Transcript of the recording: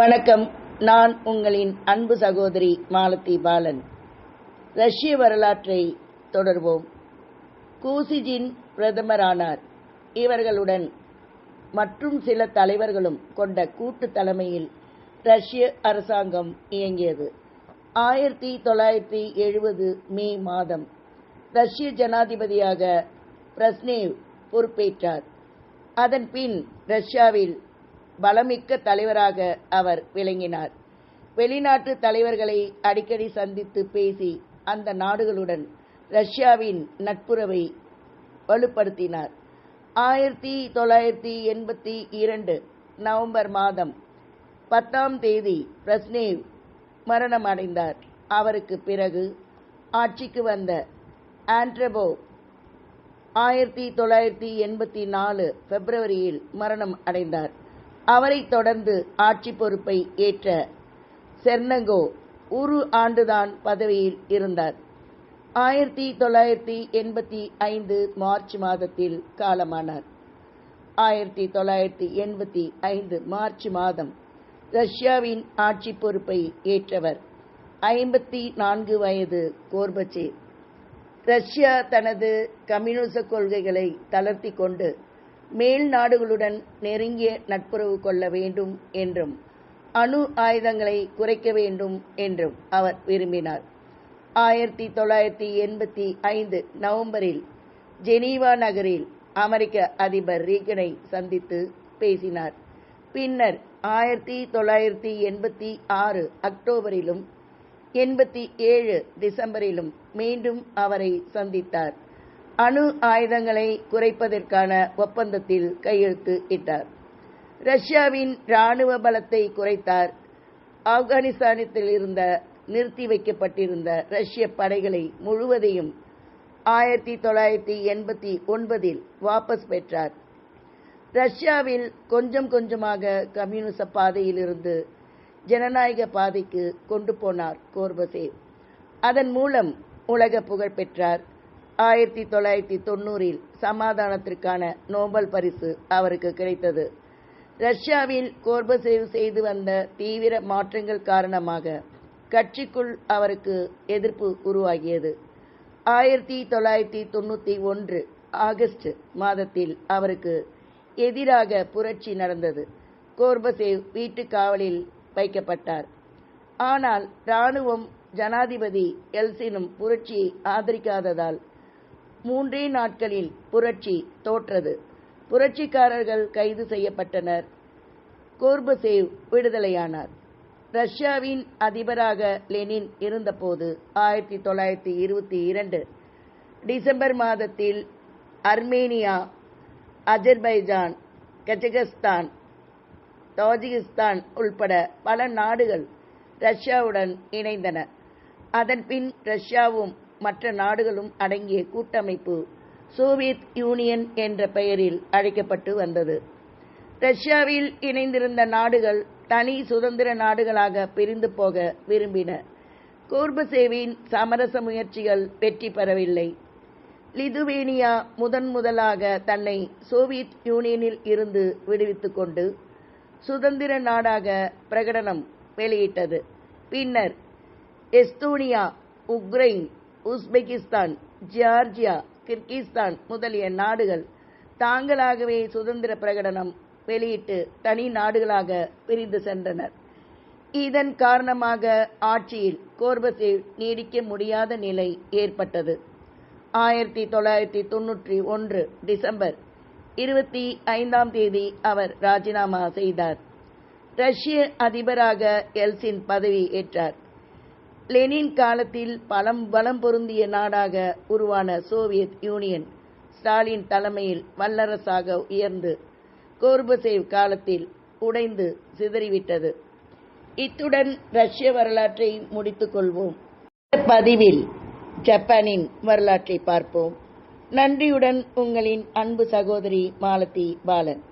வணக்கம். நான் உங்களின் அன்பு சகோதரி மாலதி பாலன். ரஷ்ய வரலாற்றை தொடர்வோம். கூசிஜின் பிரதமரானார். இவர்களுடன் மற்றும் சில தலைவர்களும் கொண்ட கூட்டு தலைமையில் ரஷ்ய அரசாங்கம் இயங்கியது. ஆயிரத்தி தொள்ளாயிரத்தி எழுபது மே மாதம் ரஷ்ய ஜனாதிபதியாக பிரஸ்னேவ் பொறுப்பேற்றார். அதன் பின் ரஷ்யாவில் பலமிக்க தலைவராக அவர் விளங்கினார். வெளிநாட்டு தலைவர்களை அடிக்கடி சந்தித்து பேசி அந்த நாடுகளுடன் ரஷ்யாவின் நட்புறவை வலுப்படுத்தினார். ஆயிரத்தி தொள்ளாயிரத்தி எண்பத்தி இரண்டு நவம்பர் மாதம் பத்தாம் தேதி பிரஸ்னேவ் மரணம் அடைந்தார் அவருக்கு பிறகு ஆட்சிக்கு வந்த ஆண்ட்ரபோ ஆயிரத்தி தொள்ளாயிரத்தி எண்பத்தி நாலு பிப்ரவரியில் மரணம் அடைந்தார். அவரைத் தொடர்ந்து ஆட்சி பொறுப்பை ஏற்ற செர்னங்கோ ஒரு ஆண்டுதான் பதவியில் இருந்தார். ஆயிரத்தி தொள்ளாயிரத்தி எண்பத்தி ஐந்து மார்ச் மாதத்தில் காலமானார். ஆயிரத்தி தொள்ளாயிரத்தி எண்பத்தி ஐந்து மார்ச் மாதம் ரஷ்யாவின் ஆட்சி பொறுப்பை ஏற்றவர். ஐம்பத்தி நான்கு வயது கோர்பச்சே ரஷ்யா தனது கம்யூனிச கொள்கைகளை தளர்த்தி கொண்டு மேல் நாடுகளுடன் நெருங்கிய நட்புறவு கொள்ள வேண்டும் என்றும் அணு ஆயுதங்களை குறைக்க வேண்டும் என்றும் அவர் விரும்பினார். ஆயிரத்தி தொள்ளாயிரத்தி எண்பத்தி ஐந்து நவம்பரில் ஜெனீவா நகரில் அமெரிக்க அதிபர் ரீகனை சந்தித்து பேசினார். பின்னர் ஆயிரத்தி தொள்ளாயிரத்தி எண்பத்தி ஆறு அக்டோபரிலும் எண்பத்தி ஏழு டிசம்பரிலும் மீண்டும் அவரை சந்தித்தார். அணு ஆயுதங்களை குறைப்பதற்கான ஒப்பந்தத்தில் கையெழுத்து இட்டார். ரஷ்யாவின் இராணுவ பலத்தை குறைத்தார். ஆப்கானிஸ்தானத்தில் இருந்த நிறுத்தி வைக்கப்பட்டிருந்த ரஷ்ய படைகளை முழுவதையும் ஆயிரத்தி தொள்ளாயிரத்தி எண்பத்தி ஒன்பதில் வாபஸ் பெற்றார். ரஷ்யாவில் கொஞ்சம் கொஞ்சமாக கம்யூனிச பாதையிலிருந்து ஜனநாயக பாதைக்கு கொண்டு போனார் கோர்பசே அதன் மூலம் உலக புகழ் பெற்றார். ஆயிரத்தி தொள்ளாயிரத்தி தொண்ணூறில் சமாதானத்திற்கான நோபல் பரிசு அவருக்கு கிடைத்தது. ரஷ்யாவில் கோர்பசேவ் செய்து வந்த தீவிர மாற்றங்கள் காரணமாக கட்சிக்குள் அவருக்கு எதிர்ப்பு உருவாகியது. ஆயிரத்தி தொள்ளாயிரத்தி தொண்ணூற்றி ஒன்று ஆகஸ்ட் மாதத்தில் அவருக்கு எதிராக புரட்சி நடந்தது. கோர்பசேவ் வீட்டு காவலில் வைக்கப்பட்டார். ஆனால் ராணுவம் ஜனாதிபதி எல்சினும் புரட்சியை ஆதரிக்காததால் மூன்றே நாட்களில் புரட்சி தோற்றது. புரட்சிக்காரர்கள் கைது செய்யப்பட்டனர். கோர்பசேவ் விடுதலையானார். ரஷ்யாவின் அதிபராக லெனின் இருந்தபோது ஆயிரத்தி தொள்ளாயிரத்தி இருபத்தி இரண்டு டிசம்பர் மாதத்தில் அர்மேனியா அஜர்பைஜான் கஜகஸ்தான் தாஜிகிஸ்தான் உள்பட பல நாடுகள் ரஷ்யாவுடன் இணைந்தன. அதன்பின் ரஷ்யாவும் மற்ற நாடுகளும் அடங்கிய கூட்டமைப்பு சோவியத் யூனியன் என்ற பெயரில் அழைக்கப்பட்டு வந்தது. ரஷ்யாவில் இணைந்திருந்த நாடுகள் தனி சுதந்திர நாடுகளாக பிரிந்து போக விரும்பின. கோர்பசேவின் சமரச முயற்சிகள் வெற்றி பெறவில்லை. லிதுவேனியா முதன் முதலாக தன்னை சோவியத் யூனியனில் இருந்து விடுவித்துக் கொண்டு சுதந்திர நாடாக பிரகடனம் வெளியிட்டது. பின்னர் Estonia Ukraine Uzbekistan Georgia Kyrgyzstan முதலிய நாடுகள் தாங்களாகவே சுதந்திர பிரகடனம் வெளியிட்டு தனி நாடுகளாக பிரிந்து சென்றனர். இதன் காரணமாக ஆட்சியில் கோர்பசேவ் நீடிக்க முடியாத நிலை ஏற்பட்டது. ஆயிரத்தி தொள்ளாயிரத்தி தொன்னூற்றி ஒன்று டிசம்பர் இருபத்தி ஐந்தாம் தேதி அவர் ராஜினாமா செய்தார். ரஷ்ய அதிபராக எல்சின் பதவி ஏற்றார். லெனின் காலத்தில் பலம் பலம் பொருந்திய நாடாக உருவான சோவியத் யூனியன் ஸ்டாலின் தலைமையில் வல்லரசாக உயர்ந்து கோர்பசேவ் காலத்தில் உடைந்து சிதறிவிட்டது. இத்துடன் ரஷ்ய வரலாற்றை முடித்துக் கொள்வோம். பதிவில் ஜப்பானின் வரலாற்றை பார்ப்போம். நன்றியுடன் உங்களின் அன்பு சகோதரி மாலதி பாலன்.